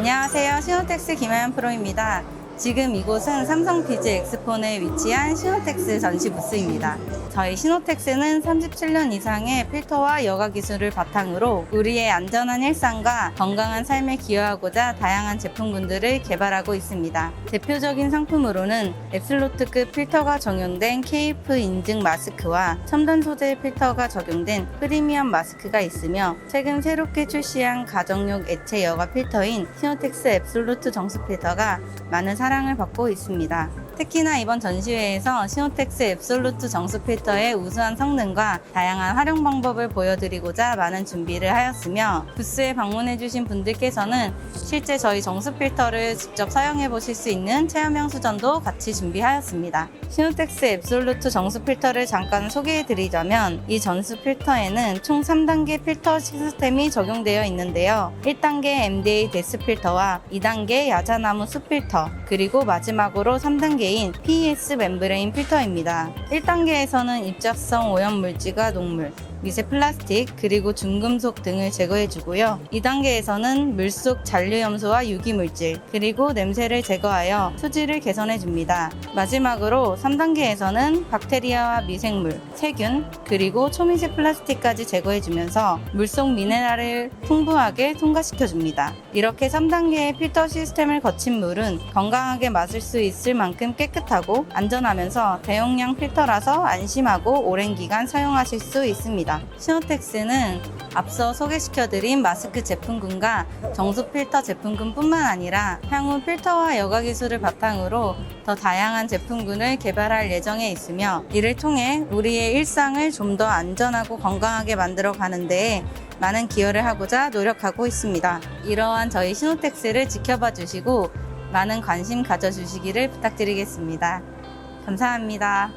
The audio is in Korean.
안녕하세요. 신호택스 김하연 프로입니다. 지금 이곳은 삼성 비즈 엑스폰에 위치한 시노텍스 전시 부스입니다. 저희 시노텍스는 37년 이상의 필터와 여가 기술을 바탕으로 우리의 안전한 일상과 건강한 삶에 기여하고자 다양한 제품군들을 개발하고 있습니다. 대표적인 상품으로는 앱슬로트급 필터가 적용된 KF 인증 마스크와 첨단 소재 필터가 적용된 프리미엄 마스크가 있으며 최근 새롭게 출시한 가정용 액체 여가 필터인 시노텍스 앱솔루트 정수 필터가 많은 사랑을 받고 있습니다. 특히나 이번 전시회에서 시노텍스 앱솔루트 정수 필터의 우수한 성능과 다양한 활용 방법을 보여드리고자 많은 준비를 하였으며 부스에 방문해주신 분들께서는 실제 저희 정수 필터를 직접 사용해 보실 수 있는 체험형 수전도 같이 준비하였습니다. 시노텍스 앱솔루트 정수 필터를 잠깐 소개해 드리자면 이 전수 필터에는 총 3단계 필터 시스템이 적용되어 있는데요. 1단계 MDA 데스 필터와 2단계 야자나무 숲 필터, 그리고 마지막으로 3단계인 PES 멤브레인 필터입니다. 1단계에서는 입자성 오염 물질과 녹물, 미세 플라스틱, 그리고 중금속 등을 제거해주고요. 2단계에서는 물속 잔류염소와 유기물질, 그리고 냄새를 제거하여 수질을 개선해줍니다. 마지막으로 3단계에서는 박테리아와 미생물, 세균, 그리고 초미세 플라스틱까지 제거해주면서 물속 미네랄을 풍부하게 통과시켜줍니다. 이렇게 3단계의 필터 시스템을 거친 물은 건강하게 마실 수 있을 만큼 깨끗하고 안전하면서 대용량 필터라서 안심하고 오랜 기간 사용하실 수 있습니다. 시노텍스는 앞서 소개시켜드린 마스크 제품군과 정수 필터 제품군뿐만 아니라 향후 필터와 여가 기술을 바탕으로 더 다양한 제품군을 개발할 예정에 있으며 이를 통해 우리의 일상을 좀 더 안전하고 건강하게 만들어 가는 데에 많은 기여를 하고자 노력하고 있습니다. 이러한 저희 시노텍스를 지켜봐 주시고 많은 관심 가져주시기를 부탁드리겠습니다. 감사합니다.